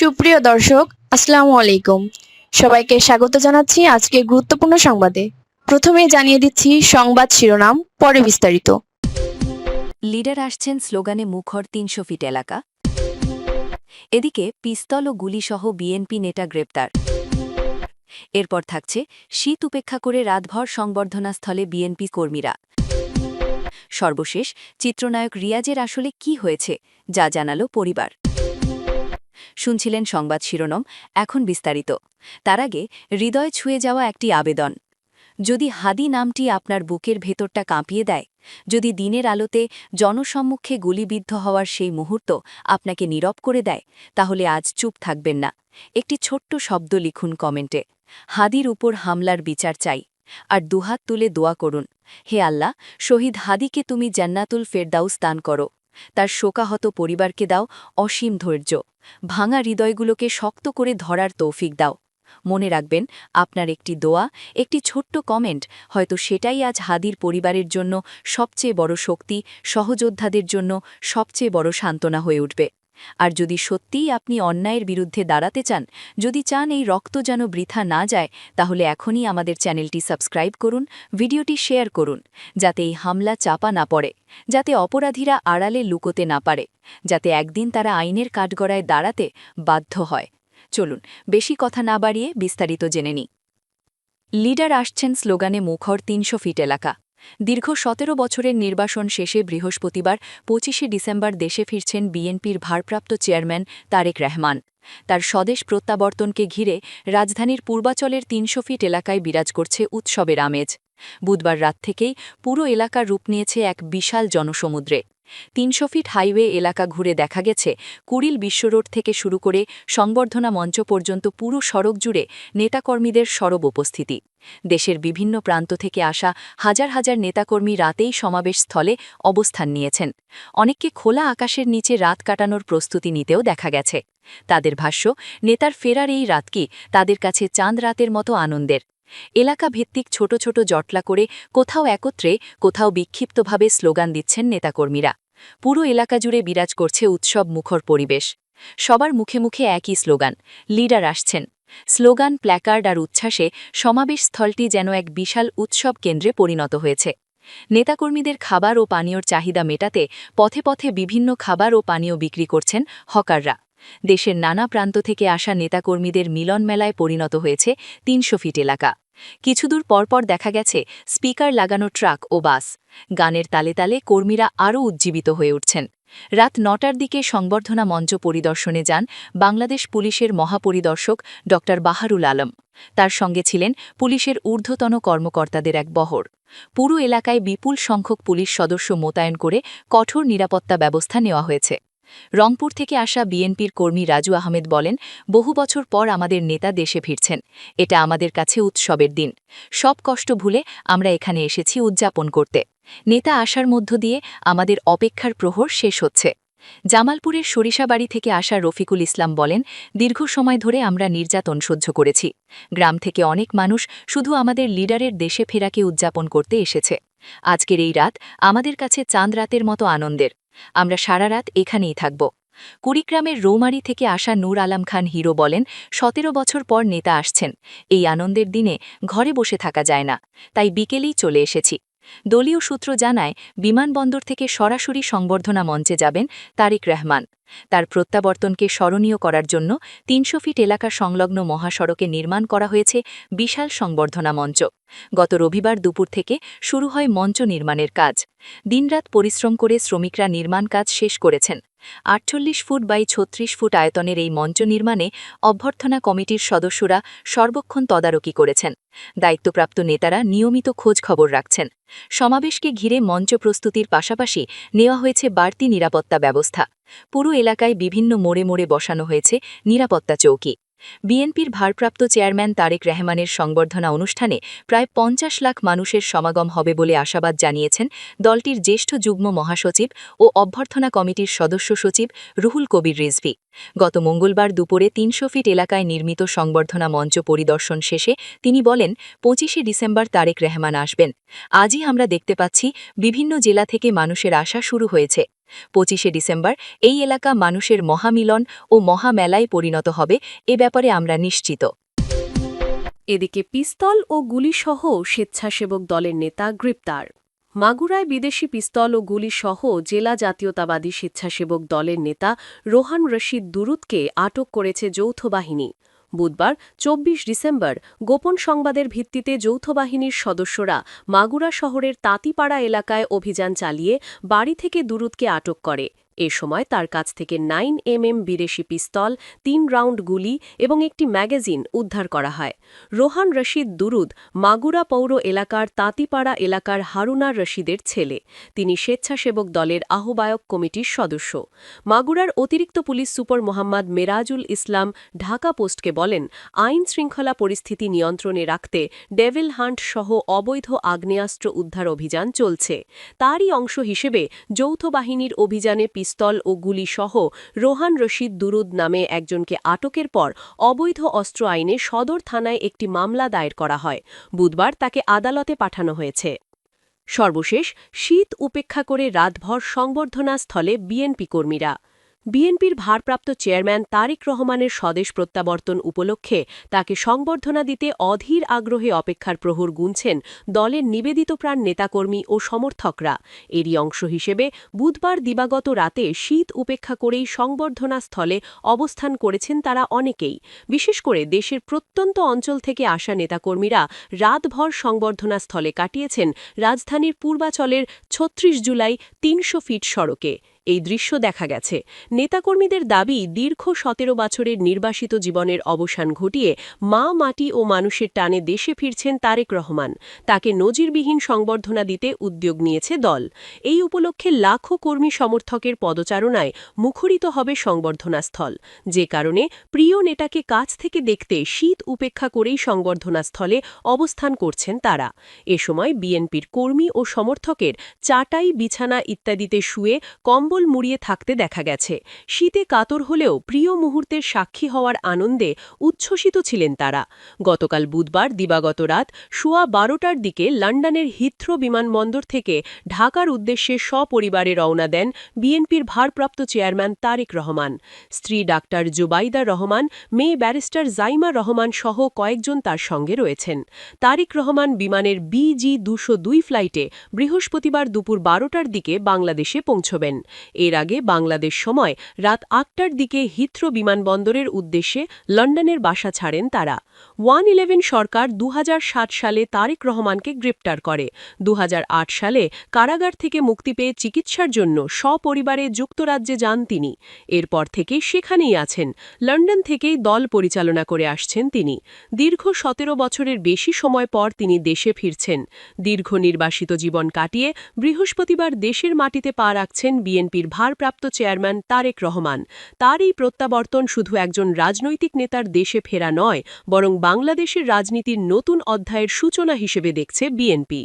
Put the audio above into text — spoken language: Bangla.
সুপ্রিয় দর্শক, আসসালামু আলাইকুম। সবাইকে স্বাগত জানাচ্ছি আজকে গুরুত্বপূর্ণ সংবাদে। প্রথমে জানিয়ে দিচ্ছি সংবাদ শিরোনাম, পরে বিস্তারিত। লিডার আসছেন স্লোগানে মুখর তিনশো ফিট এলাকা। এদিকে পিস্তল ও গুলিসহ বিএনপি নেতা গ্রেপ্তার। এরপর থাকছে শীত উপেক্ষা করে রাতভর সংবর্ধনাস্থলে বিএনপি কর্মীরা। সর্বশেষ চিত্রনায়ক রিয়াজের আসলে কি হয়েছে, যা জানালো পরিবার। শুনছিলেন সংবাদ শিরোনাম, এখন বিস্তারিত। তার আগে, হৃদয় ছুঁয়ে যাওয়া একটি আবেদন। যদি হাদি নামটি আপনার বুকের ভেতরটা কাঁপিয়ে দেয়, যদি দিনের আলোতে জনসম্মুখে গুলিবিদ্ধ হওয়ার সেই মুহূর্ত আপনাকে নীরব করে দেয়, তাহলে আজ চুপ থাকবেন না। একটি ছোট্ট শব্দ লিখুন কমেন্টে। হাদির উপর হামলার বিচার চাই, আর দুহাত তুলে দোয়া করুন। হে আল্লাহ, শহীদ হাদিকে তুমি জান্নাতুল ফেরদাউস দান করো। তার শোকাহত পরিবারকে দাও অসীম ধৈর্য। ভাঙা হৃদয়গুলোকে শক্ত করে ধরার তৌফিক দাও। মনে রাখবেন, আপনার একটি দোয়া, একটি ছোট্ট কমেন্ট হয়তো সেটাই আজ হাদির পরিবারের জন্য সবচেয়ে বড় শক্তি, সহযোদ্ধাদের জন্য সবচেয়ে বড় সান্ত্বনা হয়ে উঠবে। আর যদি সত্যিই আপনি অন্যায়ের বিরুদ্ধে দাঁড়াতে চান, যদি চান এই রক্ত যেন বৃথা না যায়, তাহলে এখনই আমাদের চ্যানেলটি সাবস্ক্রাইব করুন, ভিডিওটি শেয়ার করুন, যাতে এই হামলা চাপা না পড়ে, যাতে অপরাধীরা আড়ালে লুকোতে না পারে, যাতে একদিন তারা আইনের কাঠগড়ায় দাঁড়াতে বাধ্য হয়। চলুন, বেশি কথা না বাড়িয়ে বিস্তারিত জেনে নিই। লিডার আসছেন স্লোগানে মুখর তিনশো ফিট এলাকা। দীর্ঘ সতেরো বছরের নির্বাসন শেষে বৃহস্পতিবার পঁচিশে ডিসেম্বর দেশে ফিরছেন বিএনপির ভারপ্রাপ্ত চেয়ারম্যান তারেক রহমান। তার স্বদেশ প্রত্যাবর্তনকে ঘিরে রাজধানীর পূর্বাচলের তিনশো ফিট এলাকায় বিরাজ করছে উৎসবের আমেজ। বুধবার রাত থেকেই পুরো এলাকা রূপ নিয়েছে এক বিশাল জনসমুদ্রে। তিনশো ফিট হাইওয়ে এলাকা ঘুরে দেখা গেছে কুড়িল বিশ্বরোড থেকে শুরু করে সংবর্ধনা মঞ্চ পর্যন্ত পুরো সড়ক জুড়ে নেতাকর্মীদের সরব উপস্থিতি। দেশের বিভিন্ন প্রান্ত থেকে আসা হাজার হাজার নেতাকর্মী রাতেই সমাবেশ স্থলে অবস্থান নিয়েছেন। অনেককে খোলা আকাশের নিচে রাত কাটানোর প্রস্তুতি নিতেও দেখা গেছে। তাদের ভাষ্য, নেতার ফেরার এই রাতকি তাদের কাছে চাঁদ রাতের মতো আনন্দের। এলাকা ভিত্তিক ছোট ছোট জটলা করে কোথাও একত্রে, কোথাও বিক্ষিপ্তভাবে স্লোগান দিচ্ছেন নেতাকর্মীরা। পুরো এলাকা জুড়ে বিরাজ করছে উৎসব মুখর পরিবেশ। সবার মুখে মুখে একই স্লোগান, লিডার আসছেন। স্লোগান, প্ল্যাকার্ড আর উচ্ছ্বাসে সমাবেশ স্থলটি যেন এক বিশাল উৎসব কেন্দ্রে পরিণত হয়েছে। নেতাকর্মীদের খাবার ও পানীয়র চাহিদা মেটাতে পথে পথে বিভিন্ন খাবার ও পানীয় বিক্রি করছেন হকাররা। দেশের নানা প্রান্ত থেকে আসা নেতাকর্মীদের মিলন মেলায় পরিণত হয়েছে তিনশো ফিট এলাকা। কিছুদূর পরপর দেখা গেছে স্পিকার লাগানো ট্রাক ও বাস। গানের তালে তালে কর্মীরা আরও উজ্জীবিত হয়ে উঠছেন। রাত নটার দিকে সংবর্ধনা মঞ্চ পরিদর্শনে যান বাংলাদেশ পুলিশের মহাপরিদর্শক ড. বাহারুল আলম। তার সঙ্গে ছিলেন পুলিশের ঊর্ধ্বতন কর্মকর্তাদের এক বহর। পুরো এলাকায় বিপুল সংখ্যক পুলিশ সদস্য মোতায়েন করে কঠোর নিরাপত্তা ব্যবস্থা নেওয়া হয়েছে। রংপুর থেকে আসা বিএনপির কর্মী রাজু আহমেদ বলেন, বহু বছর পর আমাদের নেতা দেশে ফিরছেন। এটা আমাদের কাছে উৎসবের দিন। সব কষ্ট ভুলে আমরা এখানে এসেছি উদযাপন করতে। নেতা আসার মধ্য দিয়ে আমাদের অপেক্ষার প্রহর শেষ হচ্ছে। জামালপুরের সরিষাবাড়ি থেকে আসা রফিকুল ইসলাম বলেন, দীর্ঘ সময় ধরে আমরা নির্যাতন সহ্য করেছি। গ্রাম থেকে অনেক মানুষ শুধু আমাদের লিডারের দেশে ফেরাকে উদযাপন করতে এসেছে। আজকের এই রাত আমাদের কাছে চাঁদ রাতের মতো আনন্দের। আমরা সারা রাত এখানেই থাকব। কুড়িগ্রামের রৌমারি থেকে আসা নূর আলাম খান হিরো বলেন, সতেরো বছর পর নেতা আসছেন। এই আনন্দের দিনে ঘরে বসে থাকা যায় না, তাই বিকেলেই চলে এসেছি। দলীয় সূত্র জানায়, বিমানবন্দর থেকে সরাসরি সংবর্ধনা মঞ্চে যাবেন তারিক রহমান। তার প্রত্যাবর্তনকে স্মরণীয় করার জন্য তিনশো ফিট এলাকা সংলগ্ন মহাসড়কে নির্মাণ করা হয়েছে বিশাল সংবর্ধনা মঞ্চ। গত রবিবার দুপুর থেকে শুরু হয় মঞ্চ নির্মাণের কাজ। দিনরাত পরিশ্রম করে শ্রমিকরা নির্মাণ কাজ শেষ করেছেন। আটচল্লিশ ফুট বাই ছত্রিশ ফুট আয়তনের এই মঞ্চ নির্মাণে অভ্যর্থনা কমিটির সদস্যরা সর্বক্ষণ তদারকি করেছেন। দায়িত্বপ্রাপ্ত নেতারা নিয়মিত খোঁজ খবর রাখছেন। সমাবেশকে ঘিরে মঞ্চ প্রস্তুতির পাশাপাশি নেওয়া হয়েছে বাড়তি নিরাপত্তা ব্যবস্থা। পুরো এলাকায় বিভিন্ন মোড়ে মোড়ে বসানো হয়েছে নিরাপত্তা চৌকি। বিএনপির ভারপ্রাপ্ত চেয়ারম্যান তারেক রহমানের সংবর্ধনা অনুষ্ঠানে প্রায় পঞ্চাশ লাখ মানুষের সমাগম হবে বলে আশাবাদ জানিয়েছেন দলটির জ্যেষ্ঠ যুগ্ম মহাসচিব ও অভ্যর্থনা কমিটির সদস্য সচিব রুহুল কবির রিজভি। গত মঙ্গলবার দুপুরে তিনশো ফিট এলাকায় নির্মিত সংবর্ধনা মঞ্চ পরিদর্শন শেষে তিনি বলেন, পঁচিশে ডিসেম্বর তারেক রহমান আসবেন। আজই আমরা দেখতে পাচ্ছি বিভিন্ন জেলা থেকে মানুষের আসা শুরু হয়েছে। পঁচিশে ডিসেম্বর, এই এলাকা মানুষের মহামিলন ও মহামেলায় পরিণত হবে, এ ব্যাপারে আমরা নিশ্চিত। এদিকে পিস্তল ও গুলিসহ স্বেচ্ছাসেবক দলের নেতা গ্রেপ্তার। মাগুরায় বিদেশি পিস্তল ও গুলিসহ জেলা জাতীয়তাবাদী স্বেচ্ছাসেবক দলের নেতা রোহান রশিদ দুরুদকে আটক করেছে যৌথ বাহিনী। বুধবার, চব্বিশ ডিসেম্বর, গোপন সংবাদের ভিত্তিতে যৌথ বাহিনীর সদস্যরা মাগুরা শহরের তাঁতিপাড়া এলাকায় অভিযান চালিয়ে বাড়ি থেকে দুরুদকে আটক করে। এ সময় তার কাছ থেকে নাইন এমএম বিদেশি পিস্তল, তিন রাউন্ড গুলি এবং একটি ম্যাগাজিন উদ্ধার করা হয়। রোহান রশিদ দুরুদ, মাগুরা পৌর এলাকার তাঁতিপাড়া এলাকার হারুনার রশিদের ছেলে। তিনি স্বেচ্ছাসেবক দলের আহ্বায়ক কমিটির সদস্য। মাগুরার অতিরিক্ত পুলিশ সুপার মোহাম্মদ মেরাজুল ইসলাম ঢাকা পোস্টকে বলেন, আইন শৃঙ্খলা পরিস্থিতি নিয়ন্ত্রণে রাখতে ডেভিল হান্ট সহ অবৈধ আগ্নেয়াস্ত্র উদ্ধার অভিযান চলছে। তারই অংশ হিসেবে যৌথ বাহিনীর অভিযানে পিস্তল ও গুলি সহ রোহান রশিদ দুরুদ নামে একজনকে আটকের পর অবৈধ অস্ত্র আইনে সদর থানায় একটি মামলা দায়ের করা হয়। বুধবার তাকে আদালতে পাঠানো হয়েছে। সর্বশেষ, শীত উপেক্ষা করে রাতভর সংবর্ধনা স্থলে বিএনপি কর্মীরা। বিএনপির ভারপ্রাপ্ত চেয়ারম্যান তারেক রহমানের স্বদেশ প্রত্যাবর্তন উপলক্ষে তাকে সংবর্ধনা দিতে অধীর আগ্রহে অপেক্ষার প্রহর গুনছেন দলের নিবেদিতপ্রাণ নেতাকর্মী ও সমর্থকরা। এরই অংশ হিসেবে বুধবার দিবাগত রাতে শীত উপেক্ষা করেই সংবর্ধনা স্থলে অবস্থান করেছেন তারা অনেকেই। বিশেষ করে দেশের প্রত্যন্ত অঞ্চল থেকে আসা নেতাকর্মীরা রাতভর সংবর্ধনা স্থলে কাটিয়েছেন রাজধানীর পূর্বাচলের ছত্রিশ জুলাই তিনশো ফিট সড়কে। এই দৃশ্য দেখা গেছে। নেতাকর্মীদের দাবি, দীর্ঘ সতেরো বছরের নির্বাসিত জীবনের অবসান ঘটিয়ে মা, মাটি ও মানুষের টানে দেশে ফিরছেন তারেক রহমান। তাকে নজিরবিহীন সংবর্ধনা দিতে উদ্যোগ নিয়েছে দল। এই উপলক্ষে লাখো কর্মী সমর্থকের পদচারণায় মুখরিত হবে সংবর্ধনাস্থল। যে কারণে প্রিয় নেতাকে কাছ থেকে দেখতে শীত উপেক্ষা করেই সংবর্ধনাস্থলে অবস্থান করছেন তারা। এ সময় বিএনপির কর্মী ও সমর্থকের চাটাই, বিছানা ইত্যাদিতে শুয়ে কম্বল মুড়িয়ে থাকতে দেখা গেছে। শীতে কাতর হলেও প্রিয় মুহূর্তের সাক্ষী হওয়ার আনন্দে উচ্ছ্বসিত ছিলেন তারা। গতকাল বুধবার দিবাগত রাত সোয়া বারোটার দিকে লন্ডনের হিথ্রো বিমানবন্দর থেকে ঢাকার উদ্দেশ্যে সপরিবারে রওনা দেন বিএনপির ভারপ্রাপ্ত চেয়ারম্যান তারেক রহমান। স্ত্রী ডাক্তার জুবাইদা রহমান, মেয়ে ব্যারিস্টার জাইমা রহমান সহ কয়েকজন তার সঙ্গে রয়েছেন। তারেক রহমান বিমানের বিজি দুশো ফ্লাইটে বৃহস্পতিবার দুপুর বারোটার দিকে বাংলাদেশে পৌঁছবেন। এর আগে বাংলাদেশ সময় রাত আটটার দিকে হিথ্রো বিমানবন্দরের উদ্দেশ্যে লন্ডনের বাসা ছাড়েন তারা। ওয়ান ইলেভেন সরকার দু হাজার সাত সালে তারেক রহমানকে গ্রেপ্তার করে। দু হাজার আট সালে কারাগার থেকে মুক্তি পেয়ে চিকিৎসার জন্য সপরিবারে যুক্তরাজ্যে যান তিনি। এরপর থেকে সেখানেই আছেন। লন্ডন থেকেই দল পরিচালনা করে আসছেন তিনি। দীর্ঘ সতেরো বছরের বেশি সময় পর তিনি দেশে ফিরছেন। দীর্ঘ নির্বাসিত জীবন কাটিয়ে বৃহস্পতিবার দেশের মাটিতে পা রাখছেন বিএনপির ভারপ্রাপ্ত চেয়ারম্যান তারেক রহমান। তার এই প্রত্যাবর্তন শুধু একজন রাজনৈতিক নেতার দেশে ফেরা নয়, বরং বাংলাদেশের রাজনীতির নতুন অধ্যায়ের সূচনা হিসেবে দেখছে বিএনপি।